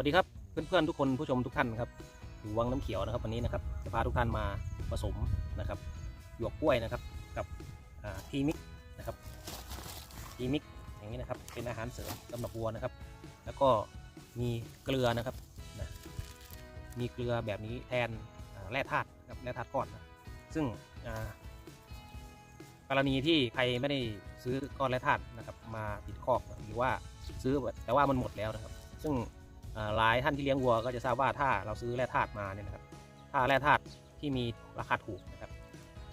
วัสดีครับเพื่อนๆทุกคนผู้ชมทุกท่านครับอยู่วังน้ำเขียวนะครับวันนี้นะครับจะพาทุกท่านมาผสมนะครับหยวกกล้วยนะครับกับทีมิกนะครับทีมิกอย่างนี้นะครับเป็นอาหารเสริมสำหรับวัวนะครับ แล้วก็มีเกลือนะครับนะมีเกลือแบบนี้แทนแร่ธาตุครับแร่ธาตุก้อนนะซึ่งกรณีที่ใครไม่ได้ซื้อก้อนแร่ธาตุนะครับมาติดคอกหรือว่าซื้อแต่ว่ามันหมดแล้วนะครับ ซึ่ง หลายท่านที่เลี้ยงวัวก็จะทราบว่าถ้าเราซื้อแร่ธาตุมาเนี่ยนะครับ ถ้าแร่ธาตุที่มีราคาถูกนะครับ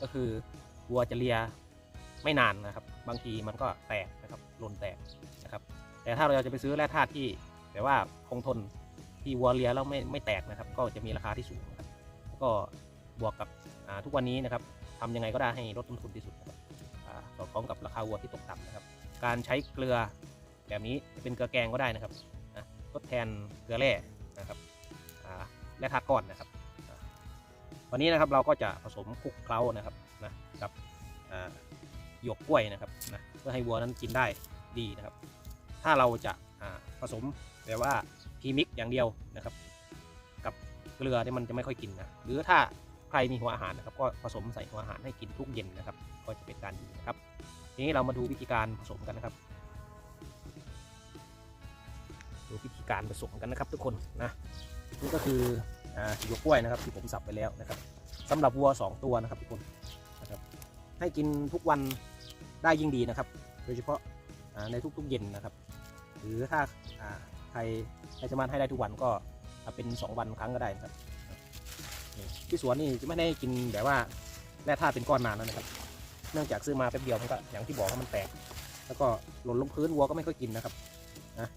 ก็คือวัวจะเลียไม่นานนะครับ บางทีมันก็แตกนะครับหล่นแตกนะครับ แต่ถ้าเราจะไปซื้อแร่ธาตุที่แต่ว่าคงทนที่วัวเลียแล้วไม่ไม่แตกนะครับ ก็จะมีราคาที่สูงนะครับก็บวกกับทุกวันนี้นะครับทำยังไงก็ได้ให้ลดต้นทุนที่สุดนะครับอ่าสอดคล้องกับราคาวัวที่ตกต่ำนะครับ การใช้เกลือแบบนี้จะเป็นเกลือแกงก็ได้นะครับ ดแทนเกลือแร่นะครับแร่ธาก้อนนะครับวันนี้นะครับเราก็จะผสมคลุกเคล้านะครับนะกับหยวกกล้วยนะครับนะเพื่อให้วัวนั้นกินได้ดีนะครับ ถ้าเราจะาผสมแบบว่าพีมิกอย่างเดียวนะครับ กับเกลือเนี่ยมันจะไม่ค่อยกินนะหรือถ้าใครมีหัวอาหารนะครับ ก็ผสมใส่หัวอาหารให้กินทุกเย็นนะครับ ก็จะเป็นการดีนะครับ ทีนี้เรามาดูวิธีการผสมกันนะครับ วิธีการผสมกันนะครับ ทุกคนนะนี่ก็คือหยวกกล้วยนะครับที่ผมสับไปแล้วนะครับสำหรับวัว 2 ตัวนะครับทุกคนนะครับให้กินทุกวันได้ยิ่งดีนะครับ โดยเฉพาะในทุกๆเย็นนะครับ หรือถ้าใครใครสามารถให้ได้ทุกวันก็เป็น 2 วันครั้งก็ได้นะครับนี่ที่สวนนี่จะไม่ได้กินแบบว่าแร่ธาตุเป็นก้อนนานแล้วนะครับ เนื่องจากซื้อมาแป๊บเดียวมันก็อย่างที่บอกว่ามันแตก แล้วก็หล่นลงพื้นวัวก็ไม่ค่อยกินนะครับนะ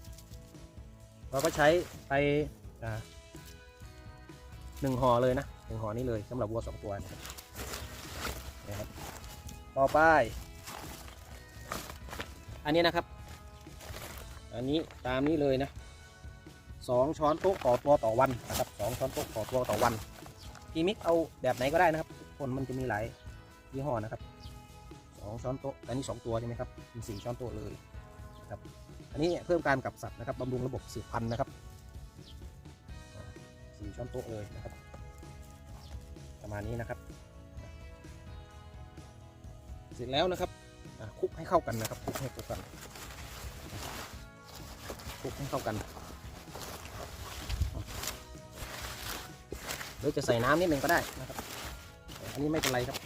เราก็ใช้ไปหนึ่งห่อเลยนะหนึ่งห่อนี้เลยสำหรับวัวสองตัวนะครับต่อไป อันนี้นะครับ อันนี้ตามนี้เลยนะสองช้อนโต๊ะต่อตัวต่อวันนะครับสองช้อนโต๊ะต่อตัวต่อวันพีมิกเอาแบบไหนก็ได้นะครับคนมันจะมีหลายยี่ห้อนะครับสองช้อนโต๊ะอันนี้สองตัวใช่ไหมครับเป็นสี่ช้อนโต๊ะเลย นะครับอันนี้เพิ่มการกับสัตว์นะครับบำรุงระบบสืบพันธุ์นะครับสี่ช้อนโต๊ะเลยนะครับ ประมาณนี้นะครับ เสร็จแล้วนะครับคลุกให้เข้ากันนะครับคลุกให้เข้ากันคลุกให้เข้ากันหรือจะใส่น้ำนิดนึงก็ได้นะครับ อันนี้ไม่เป็นไรครับ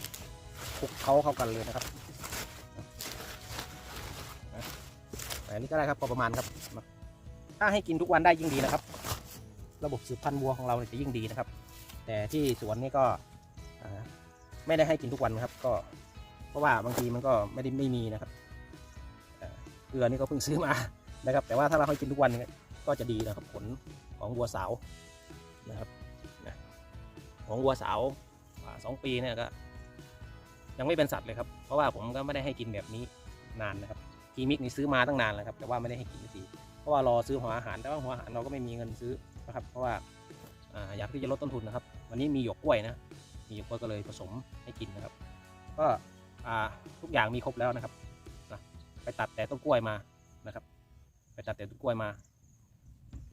คลุกเขาเข้ากันเลยนะครับ อันนี้ก็ได้ครับพอประมาณครับถ้าให้กินทุกวันได้ยิ่งดีนะครับ ระบบสืบพันธุ์วัวของเราจะยิ่งดีนะครับ แต่ที่สวนนี่ก็ไม่ได้ให้กินทุกวันครับ ก็เพราะว่าบางทีมันก็ไม่ได้ไม่มีนะครับเกลือนี่ก็เพิ่งซื้อมานะครับ แต่ว่าถ้าเราให้กินทุกวันก็จะดีนะครับ ผลของวัวสาวนะครับของวัวสาวสองปีเนี่ยก็ยังไม่เป็นสัตว์เลยครับ เพราะว่าผมก็ไม่ได้ให้กินแบบนี้นานนะครับ ทีมิกนี่ซื้อมาตั้งนานแล้วครับแต่ว่าไม่ได้ให้กินสักทีเพราะว่ารอซื้อหัวอาหารแต่ว่าหัวอาหารเราก็ไม่มีเงินซื้อนะครับ เพราะว่าอยากที่จะลดต้นทุนนะครับ วันนี้มีหยวกกล้วยนะมีหยวกกล้วยก็เลยผสมให้กินนะครับ ก็ทุกอย่างมีครบแล้วนะครับนะไปตัดแต่ต้นกล้วยมานะครับ ไปตัดแต่ต้นกล้วยมา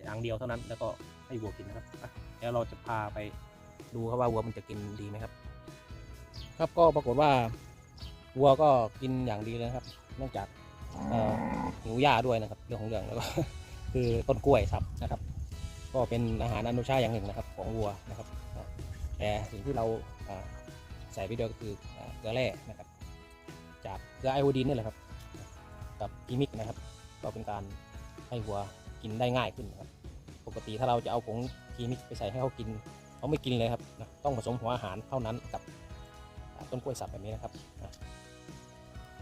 อย่างเดียวเท่านั้นแล้วก็ให้วัวกินนะครับอะเดี๋ยวเราจะพาไปดูครับว่าวัวมันจะกินดีไหมครับ ครับก็ปรากฏว่าวัวก็กินอย่างดีเลยครับนอกจาก หิวหญ้าด้วยนะครับเรื่องของเรื่องแล้วก็คือต้นกล้วยครับนะครับ ก็เป็นอาหารอนุชาอย่างหนึ่งนะครับ ของวัวนะครับแต่สิ่งที่เราใส่ไปด้วยก็คือเกลือแร่นะครับ จากเกลือไอโอดีนนี่แหละครับ กับกิมิกนะครับ ก็เป็นการให้วัวกินได้ง่ายขึ้นนะครับ ปกติถ้าเราจะเอาผงกิมิกไปใส่ให้เขากินเขาไม่กินเลยครับนะต้องผสมหัวอาหารเท่านั้นกับต้นกล้วยสับแบบนี้นะครับ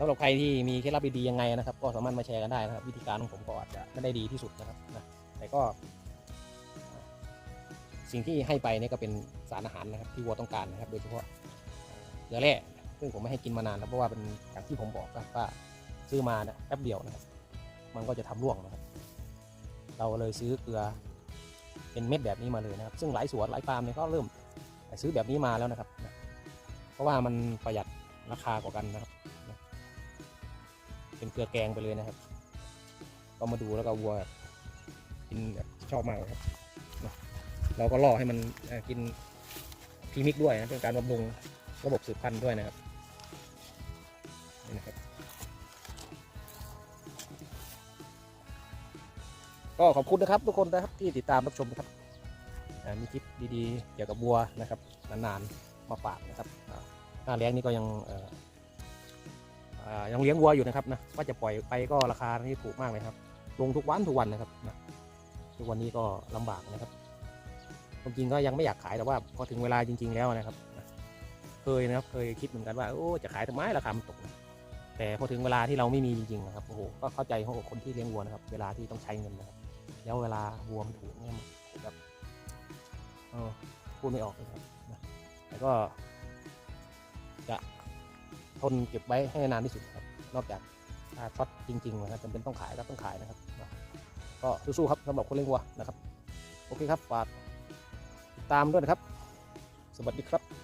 สำหรับใครที่มีเคล็ดลับดีๆยังไงนะครับ ก็สามารถมาแชร์กันได้นะครับ วิธีการของผมก็อาจจะไม่ได้ดีที่สุดนะครับนะแต่ก็ สิ่งที่ให้ไปเนี่ยก็เป็นสารอาหารนะครับ ที่วัวต้องการนะครับ โดยเฉพาะเกลือแร่ซึ่งผมไม่ให้กินมานานแล้วเพราะว่าเป็นอย่างที่ผมบอกครับว่าซื้อมาเนี่ยแป๊บเดียวนะครับ มันก็จะทำร่วงนะครับ เราเลยซื้อเกลือเป็นเม็ดแบบนี้มาเลยนะครับ ซึ่งหลายสวนหลายฟาร์มเนี่ยก็เริ่มซื้อแบบนี้มาแล้วนะครับ เพราะว่ามันประหยัดราคากว่ากันนะครับ เป็นเกลือแกงไปเลยนะครับ ก็มาดูแล้วก็วัวกินแบบชอบมากเลยครับ เราก็ล่อให้มันกินพีมิกด้วยนะเป็นการบำรุงระบบสืบพันธุ์ด้วยนะครับนี่นะครับ ก็ขอบคุณนะครับทุกคนนะครับที่ติดตามรับชมนะครับมีคลิปดีๆเกี่ยวกับวัวนะครับนานๆมาฝากนะครับอ่าหน้าแรงนี่ก็ยังอ ยังเลี้ยงวัวอยู่นะครับนะว่าจะปล่อยไปก็ราคาที่ถูกมากเลยครับ ลงทุกวันทุกวันนะครับนะทุกวันนี้ก็ลำบากนะครับความจริงก็ยังไม่อยากขายแต่ว่าพอถึงเวลาจริง ๆ แล้วนะครับนะเคยนะครับเคยคิดเหมือนกันว่าโอ้จะขายทำไมราคามันตก แต่พอถึงเวลาที่เราไม่มีจริงๆนะครับโอ้โหก็เข้าใจหัวอกคนที่เลี้ยงวัวนะครับ เวลาที่ต้องใช้เงินนะครับ แล้วเวลาวัวมันถูกเนี่ยมันแบบพูดไม่ออกเลยครับแต่ก็จะ ทนเก็บไว้ให้นานที่สุดครับ นอกจากถ้าช็อตจริงๆนะครับจำเป็นต้องขายก็ต้องขายนะครับ ก็สู้ๆครับสำหรับคนเลี้ยงวัวนะครับ โอเคครับฝากติดตามด้วยนะครับ สวัสดีครับ